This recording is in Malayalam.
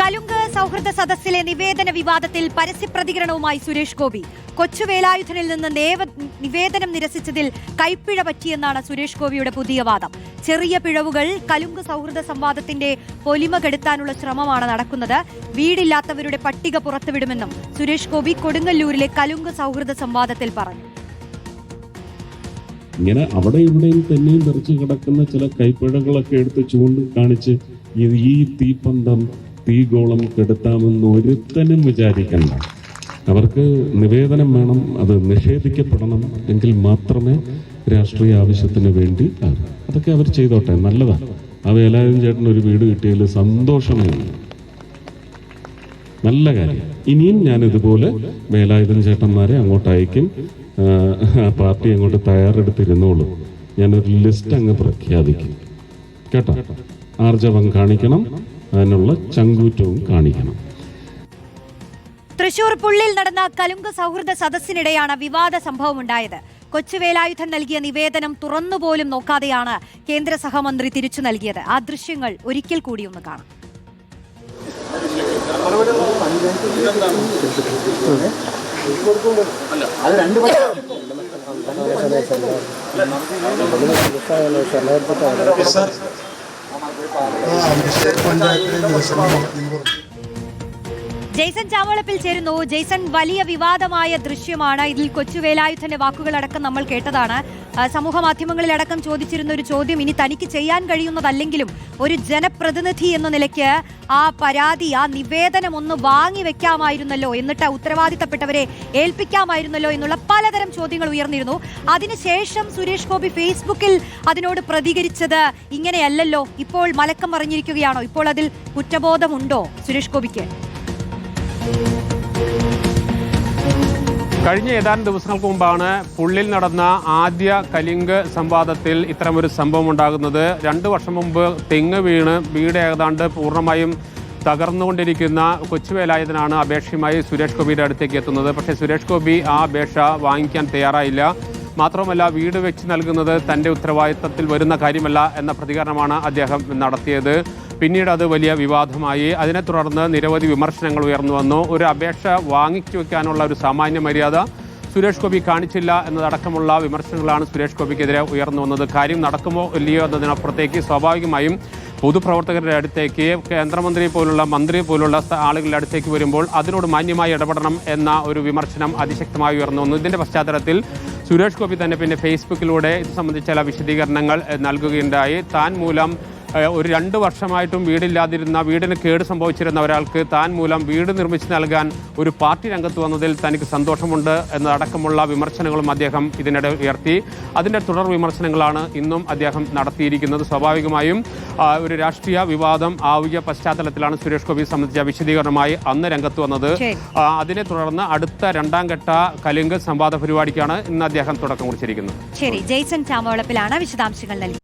കലുങ്ക് സൗഹൃദ സദസ്സിലെ നിവേദന വിവാദത്തിൽ പരസ്യപ്രതികരണവുമായി സുരേഷ് ഗോപി. കൊച്ചുവേലായുധനിൽ നിന്ന് നേവ- നിവേദനം നിരസിച്ചതിൽ കൈപ്പിഴ പറ്റിയെന്നാണ് സുരേഷ് ഗോപിയുടെ പുതിയ വാദം. ചെറിയ പിഴവുകൾ കലുങ്ക് സൗഹൃദ സംവാദത്തിന്റെ പൊലിമ കെടുത്താനുള്ള ശ്രമമാണ് നടക്കുന്നത്. വീടില്ലാത്തവരുടെ പട്ടിക പുറത്തുവിടുമെന്നും സുരേഷ് ഗോപി കൊടുങ്ങല്ലൂരിലെ കലുങ്ക് സൗഹൃദ സംവാദത്തിൽ പറഞ്ഞു. ഇങ്ങനെ അവിടെ ഇവിടെയും തന്നെയും തെറിച്ച് കിടക്കുന്ന ചില കൈപ്പിഴകളൊക്കെ എടുത്ത് ചൂണ്ടിക്കാണിച്ച് ഈ തീപ്പന്തം തീഗോളം കെടുത്താമെന്ന് ഒരുത്തനും വിചാരിക്കണ്ട. അവർക്ക് നിവേദനം വേണം അത് നിഷേധിക്കപ്പെടണം എങ്കിൽ മാത്രമേ രാഷ്ട്രീയ ആവശ്യത്തിന് വേണ്ടി. അതൊക്കെ അവർ ചെയ്തോട്ടെ നല്ലതാണ് ആ വേലായുധൻ ചേട്ടൻ ഒരു വീട് കിട്ടിയതിൽ സന്തോഷമേ നല്ല കാര്യം. ഇനിയും ഞാൻ ഇതുപോലെ വേലായുധൻ ചേട്ടന്മാരെ അങ്ങോട്ട് അയക്കും. പാർട്ടി അങ്ങോട്ട് തയ്യാറെടുത്തിരുന്നോളൂ. ഞാനൊരു ലിസ്റ്റ് അങ്ങ് പ്രഖ്യാപിക്കും. കേട്ടോ? ആർജവം കാണിക്കണം അതിനുള്ള ചങ്കൂറ്റവും കാണിക്കണം. തൃശൂർ പുള്ളിൽ നടന്ന കലുങ്ക് സൗഹൃദ സദസ്സിനിടെയാണ് വിവാദ സംഭവം ഉണ്ടായത് കൊച്ചുവേലായുധൻ നൽകിയ നിവേദനം തുറന്നുപോലും നോക്കാതെയാണ് കേന്ദ്ര സഹമന്ത്രി തിരിച്ചു നൽകിയത്. ആ ദൃശ്യങ്ങൾ ഒരിക്കൽ കൂടി ഒന്ന് കാണാം. പഞ്ചായത്തിലെ ദിവസങ്ങൾ ജെയ്സൺ ചാവളപ്പിൽ ചേരുന്നു. ജെയ്സൺ വലിയ വിവാദമായ ദൃശ്യമാണ്. ഇതിൽ കൊച്ചുവേലായുധന്റെ വാക്കുകളടക്കം നമ്മൾ കേട്ടതാണ്. സമൂഹ മാധ്യമങ്ങളിലടക്കം ചോദിച്ചിരുന്ന ഒരു ചോദ്യം ഇനി തനിക്ക് ചെയ്യാൻ കഴിയുന്നതല്ലെങ്കിലും ഒരു ജനപ്രതിനിധി എന്ന നിലയ്ക്ക് ആ പരാതി ആ നിവേദനം ഒന്ന് വാങ്ങി വെക്കാമായിരുന്നല്ലോ എന്നിട്ട് ഉത്തരവാദിത്തപ്പെട്ടവരെ ഏൽപ്പിക്കാമായിരുന്നല്ലോ എന്നുള്ള പലതരം ചോദ്യങ്ങൾ ഉയർന്നിരുന്നു. അതിനുശേഷം സുരേഷ് ഗോപി ഫേസ്ബുക്കിൽ അതിനോട് പ്രതികരിച്ചത് ഇങ്ങനെയല്ലല്ലോ. ഇപ്പോൾ മലക്കം പറഞ്ഞിരിക്കുകയാണോ ഇപ്പോൾ അതിൽ കുറ്റബോധമുണ്ടോ സുരേഷ് ഗോപിക്ക്? കഴിഞ്ഞ ഏതാനും ദിവസങ്ങൾക്ക് മുമ്പാണ് പുള്ളിൽ നടന്ന ആദ്യ കലിംഗ് സംവാദത്തിൽ ഇത്തരമൊരു സംഭവം ഉണ്ടാകുന്നത്. രണ്ട് വർഷം മുമ്പ് തെങ്ങ് വീണ് വീട് ഏതാണ്ട് പൂർണമായും തകർന്നുകൊണ്ടിരിക്കുന്ന കൊച്ചുവേലായതിനാണ് അപേക്ഷയുമായി സുരേഷ് ഗോപിയുടെ അടുത്തേക്ക് എത്തുന്നത്. പക്ഷേ സുരേഷ് ഗോപി ആ അപേക്ഷ വാങ്ങിക്കാൻ തയ്യാറായില്ല. മാത്രമല്ല വീട് വെച്ച് നൽകുന്നത് തന്റെ ഉത്തരവാദിത്തത്തിൽ വരുന്ന കാര്യമല്ല എന്ന പ്രതികരണമാണ് അദ്ദേഹം നടത്തിയത്. പിന്നീട് അത് വലിയ വിവാദമായി. അതിനെ തുടർന്ന് നിരവധി വിമർശനങ്ങൾ ഉയർന്നു വന്നു. ഒരു അപേക്ഷ വാങ്ങിച്ചു വെക്കാനുള്ള ഒരു സാമാന്യ മര്യാദ സുരേഷ് ഗോപി കാണിച്ചില്ല എന്നതടക്കമുള്ള വിമർശനങ്ങളാണ് സുരേഷ് ഗോപിക്കെതിരെ ഉയർന്നു വന്നത്. കാര്യം നടക്കുമോ ഇല്ലയോ എന്നതിനപ്പുറത്തേക്ക് സ്വാഭാവികമായും പൊതുപ്രവർത്തകരുടെ അടുത്തേക്ക് കേന്ദ്രമന്ത്രി പോലുള്ള മന്ത്രി പോലുള്ള ആളുകളുടെ അടുത്തേക്ക് വരുമ്പോൾ അതിനോട് മാന്യമായി ഇടപെടണം എന്ന ഒരു വിമർശനം അതിശക്തമായി ഉയർന്നു വന്നു. ഇതിന്റെ പശ്ചാത്തലത്തിൽ സുരേഷ് ഗോപി തന്നെ പിന്നെ ഫേസ്ബുക്കിലൂടെ ഇത് സംബന്ധിച്ച ചില വിശദീകരണങ്ങൾ നൽകുകയുണ്ടായി. താൻ മൂലം ഒരു രണ്ട് വർഷമായിട്ടും വീടില്ലാതിരുന്ന വീടിന് കേട് സംഭവിച്ചിരുന്ന ഒരാൾക്ക് താൻ മൂലം വീട് നിർമ്മിച്ചു നൽകാൻ ഒരു പാർട്ടി രംഗത്ത് വന്നതിൽ തനിക്ക് സന്തോഷമുണ്ട് എന്നതടക്കമുള്ള വിമർശനങ്ങളും അദ്ദേഹം ഇതിനിടെ ഉയർത്തി. അതിന്റെ തുടർ വിമർശനങ്ങളാണ് ഇന്നും അദ്ദേഹം നടത്തിയിരിക്കുന്നത്. സ്വാഭാവികമായും ഒരു രാഷ്ട്രീയ വിവാദം ആവുക പശ്ചാത്തലത്തിലാണ് സുരേഷ് ഗോപി സംബന്ധിച്ച വിശദീകരണമായി അന്ന് രംഗത്ത് വന്നത്. അതിനെ തുടർന്ന് അടുത്ത രണ്ടാം ഘട്ട കലിംഗ് സംവാദ പരിപാടിക്കാണ് ഇന്ന് അദ്ദേഹം തുടക്കം കുറിച്ചിരിക്കുന്നത്. ശരി. ജെയ്സൺ ചാമോളപ്പിലാണ് വിശദാംശങ്ങൾ നൽകി